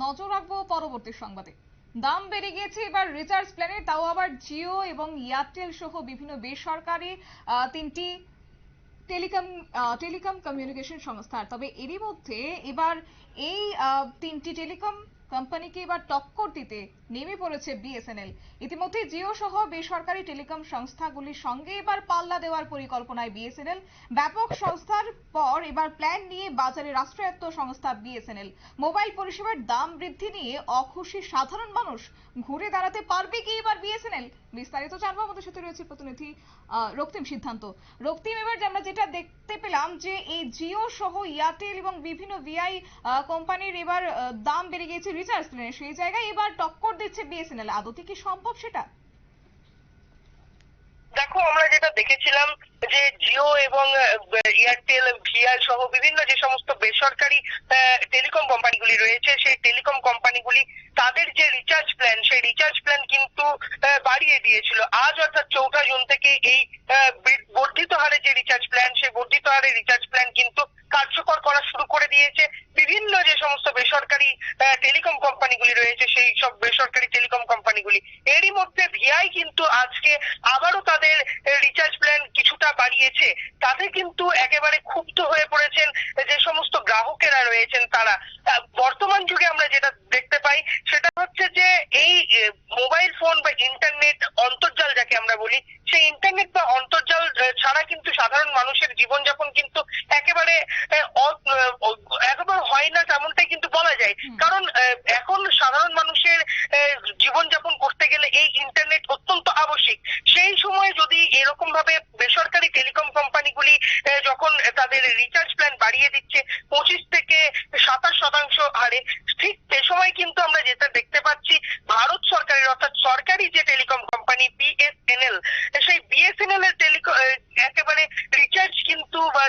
নজর রাখব পরবর্তী সংবাদে। দাম বেড়ে গিয়েছে, এবার রিচার্জ প্ল্যানে, তাও আবার জিও এবং এয়ারটেল সহ বিভিন্ন বেসরকারি তিনটি টেলিকম টেলিকম কমিউনিকেশন সংস্থার তবে এরই মধ্যে এবার এই তিনটি টেলিকম কোম্পানিকে এবার টক্কর দিতে নেমে পড়েছে বিএসএনএল। ইতিমধ্যে জিও সহ বেসরকারি টেলিকম সংস্থাগুলির সঙ্গে এবার পাল্লা দেওয়ার পরিকল্পনায় বিএসএনএল। ব্যাপক সংস্থার পর এবার প্ল্যান নিয়ে বাজারে রাষ্ট্রায়ত্ত সংস্থা বিএসএনএল। মোবাইল পরিষেবার দাম বৃদ্ধি নিয়ে অখুশি সাধারণ মানুষ ঘুরে দাঁড়াতে পারবে কি এবার বিএসএনএল? বিস্তারিত জানব আমাদের সাথে রয়েছে প্রতিনিধি রক্তিম সিদ্ধান্ত। রক্তিম, এবার আমরা যেটা দেখতে পেলাম যে এই জিও সহ এয়ারটেল এবং বিভিন্ন ভিআই কোম্পানির এবার দাম বেড়ে গিয়েছে রিচার্জ প্ল্যানে সেই জায়গায় এবার টক্কর দিচ্ছে বিএসএনএল আদতে কি সম্ভব সেটা? দেখো, আমরা যেটা দেখেছিলাম যে জিও এবং এয়ারটেল ভিআর সহ বিভিন্ন যে সমস্ত বেসরকারি টেলিকম কোম্পানিগুলি রয়েছে, সেই টেলিকম কোম্পানিগুলি তাদের যে রিচার্জ প্ল্যান সেই রিচার্জ প্ল্যান কিন্তু বাড়িয়ে দিয়েছিল। আজ অর্থাৎ চৌঠা জুন থেকে এই বর্ধিত হারে যে রিচার্জ প্ল্যান সেই বর্ধিত হারে রিচার্জ প্ল্যান কিন্তু কার্যকর করা শুরু করে দিয়েছে বিভিন্ন যে সমস্ত বেসরকারি টেলিকম কোম্পানিগুলি রয়েছে সেই সব বেসরকারি টেলিকম কোম্পানিগুলি এরই মধ্যে ভিআই কিন্তু আজকে আবারও তাদের রিচার্জ প্ল্যান কিছুটা বাড়িয়েছে। তাতে কিন্তু একেবারে ক্ষুব্ধ হয়ে পড়েছেন যে সমস্ত গ্রাহকেরা রয়েছেন তারা। বর্তমান যুগে আমরা যেটা দেখতে পাই সেটা হচ্ছে যে এই মোবাইল ফোন বা ইন্টারনেট অন্তর্জাল যাকে আমরা বলি সেই ইন্টারনেট বা অন্তর্জাল ছাড়া কিন্তু সাধারণ মানুষের জীবনযাপন কিন্তু একেবারে একেবারে হয় না তেমনটাই কিন্তু বলা যায়। কারণ এখন সাধারণ মানুষের আহ, জীবনযাপন করতে গেলে এই ইন্টারনেট অত্যন্ত আবশ্যিক সেই সময় যদি এরকম ভাবে বেসরকারি টেলিকম কোম্পানিগুলি যখন তাদের রিচার্জ প্ল্যান বাড়িয়ে দিচ্ছে, পঁচিশ থেকে সাতাশ শতাংশ হারে। ঠিক সে সময় কিন্তু আমরা যেটা দেখতে পাচ্ছি, ভারত সরকারের, অর্থাৎ সরকারি যে টেলিকম কোম্পানি বিএসএনএল সেই বিএসএনএল এর টেলিকম একেবারে রিচার্জ কিন্তু বা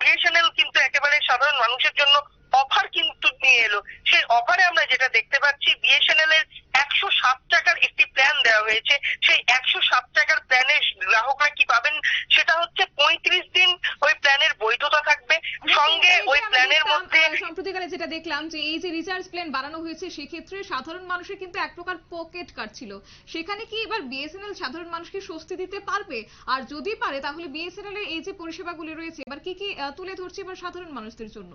বিএসএনএল কিন্তু একেবারে সাধারণ মানুষের জন্য অফার কিন্তু নিয়ে এলো। সেই অফারে আমরা যেটা দেখতে পাচ্ছি বিএসএনএল এর একশো সাত টাকার একটি প্ল্যান দেওয়া হয়েছে সেই একশো সাত টাকার প্ল্যানে গ্রাহকরা কি পাবেন সেটা হচ্ছে পঁয়ত্রিশ দিন ওই প্ল্যানের বৈধতা থাকবে সঙ্গে এই যে ওই প্ল্যানের মধ্যে সম্প্রতিকালে যেটা দেখলাম যে এই যে রিচার্জ প্ল্যান বাড়ানো হয়েছে সেক্ষেত্রে সাধারণ মানুষের কিন্তু এক প্রকার পকেট কাটছিল সেখানে কি এবার বিএসএনএল সাধারণ মানুষকে স্বস্তি দিতে পারবে? আর যদি পারে তাহলে বিএসএনএল এর এই যে পরিষেবাগুলি রয়েছে এবার কি কি তুলে ধরছে এবার সাধারণ মানুষদের জন্য?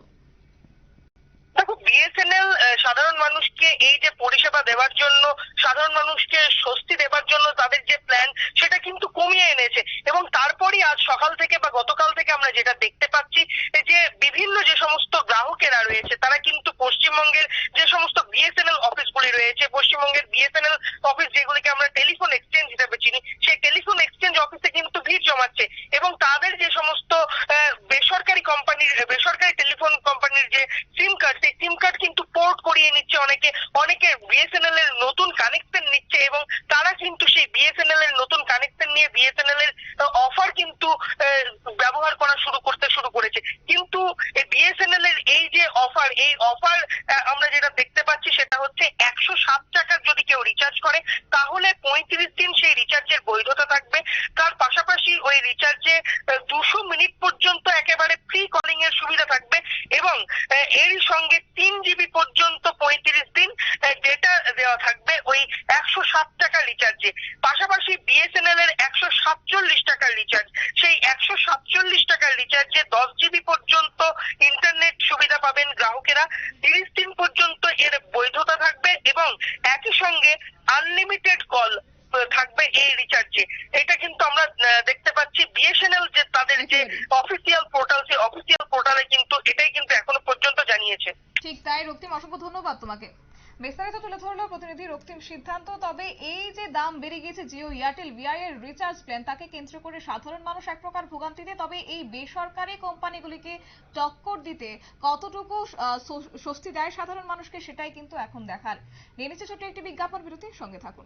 দেখো বিএসএনএল সাধারণ মানুষকে এই যে পরিষেবা দেওয়ার জন্য সাধারণ মানুষকে স্বস্তি দেওয়ার জন্য তাদের যে প্ল্যান সেটা কিন্তু কমিয়ে এনেছে। এবং তারপরই আজ সকাল থেকে বা গতকাল আমরা যেটা দেখতে পাচ্ছি যে বিভিন্ন যে সমস্ত গ্রাহকেরা রয়েছে, তারা কিন্তু পশ্চিমবঙ্গের যে সমস্ত বিএসএনএল অফিসগুলি রয়েছে, পশ্চিমবঙ্গের বিএসএনএল অফিস যেগুলিকে আমরা টেলিফোন এক্সচেঞ্জ হিসেবে চিনি, সেই টেলিফোন এক্সচেঞ্জ অফিসে কিন্তু ভিড় জমাচ্ছে এবং তাদের যে সমস্ত বেসরকারি কোম্পানির বেসরকারি টেলিফোন কোম্পানির যে সিম কার্ড সেই সিম কার্ড কিন্তু পোর্ট করিয়ে নিচ্ছে অনেকে। অনেকে বিএসএনএল এর নতুন কানেকশন নিচ্ছে এবং তারা কিন্তু সেই বিএসএনএল এর নতুন কানেকশন নিয়ে বিএসএনএল এর অফার কিন্তু ব্যবহার করা শুরু করতে শুরু করেছে। কিন্তু বিএসএনএল এর এই যে অফার এই অফার আমরা যেটা দেখতে পাচ্ছি সেটা হচ্ছে একশো সাত টাকার যদি কেউ রিচার্জ করে, তাহলে পঁয়ত্রিশ দিন সেই রিচার্জের বৈধতা থাকবে তার পাশাপাশি ওই রিচার্জে দুশো মিনিট পর্যন্ত একেবারে ফ্রি কলিং এর সুবিধা থাকবে এবং আহ, এর সঙ্গে তিন জিবি পর্যন্ত পঁয়ত্রিশ দিন ডেটা দেওয়া থাকবে ওই একশো সাত টাকা রিচার্জে পাশাপাশি বিএসএনএল এর একশো সাতচল্লিশ টাকার রিচার্জ সেই একশো সাতচল্লিশ টাকার রিচার্জে দশ জিবি পর্যন্ত ইন্টারনেট সুবিধা পাবেন গ্রাহকেরা তিরিশ দিন পর্যন্ত এর বৈধতা থাকবে এবং একই সঙ্গে আনলিমিটেড কল থাকবে এই রিচার্জে এটা কিন্তু আমরা দেখতে পাচ্ছি বিএসএনএল যে তাদের যে অফিসিয়াল পোর্টাল সেই অফিসিয়াল পোর্টালে কিন্তু এটাই কিন্তু এখনও পর্যন্ত জানিয়েছে। ঠিক তাই রক্তিম অসংখ্য ধন্যবাদ তোমাকে। বিস্তারিত তুলে ধরলো প্রতিনিধি রক্তিম সিদ্ধান্ত। তবে এই যে দাম বেড়ে গিয়েছে, জিও, এয়ারটেল ভিআই এর রিচার্জ প্ল্যান তাকে কেন্দ্র করে সাধারণ মানুষ এক প্রকার ভোগান্তিতে। তবে এই বেসরকারি কোম্পানিগুলিকে টক্কর দিতে কতটুকু স্বস্তি দেয় সাধারণ মানুষকে, সেটাই কিন্তু এখন দেখার। নিয়ে নিচ্ছে ছোট্ট একটি বিজ্ঞাপন, বিরতির সঙ্গে থাকুন।